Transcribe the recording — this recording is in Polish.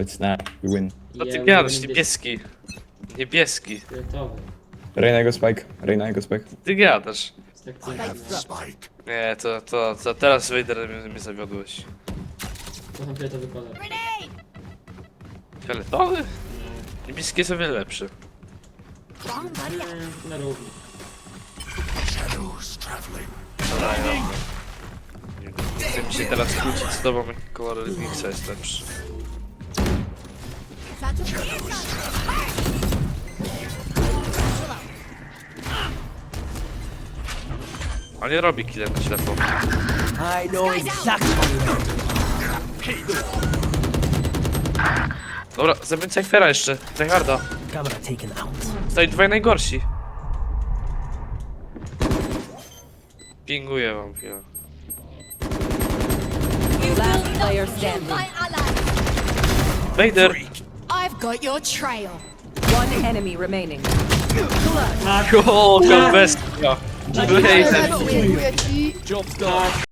It's not. We win. Co ty gadasz? Niebieski. Niebieski. Fioletowy. Reyna jego spike. Reyna jego spike. Ty gadasz. Jest tak. Spike. Nie, to, to, to teraz Vader mnie, mnie zawiodłeś. Kocham fioletowy kolor. Fioletowy? Niebieski jest o wiele lepszy. Mm, Na równi. Shadows traveling. Nie Chcę mi się teraz kłócić z tobą, jaki kolor jest lepszy. A nie robi killer na ślepo. I know exactly. Dobra, zabij Cyphera jeszcze. Tryharda. Camera taken out. Zostali dwaj najgorsi. Pinguję wam chwilę. Last player standing. My ally. Vader! Got your trail. One enemy remaining. Cool, Kurwa, bestia. Blazem. Jobs done.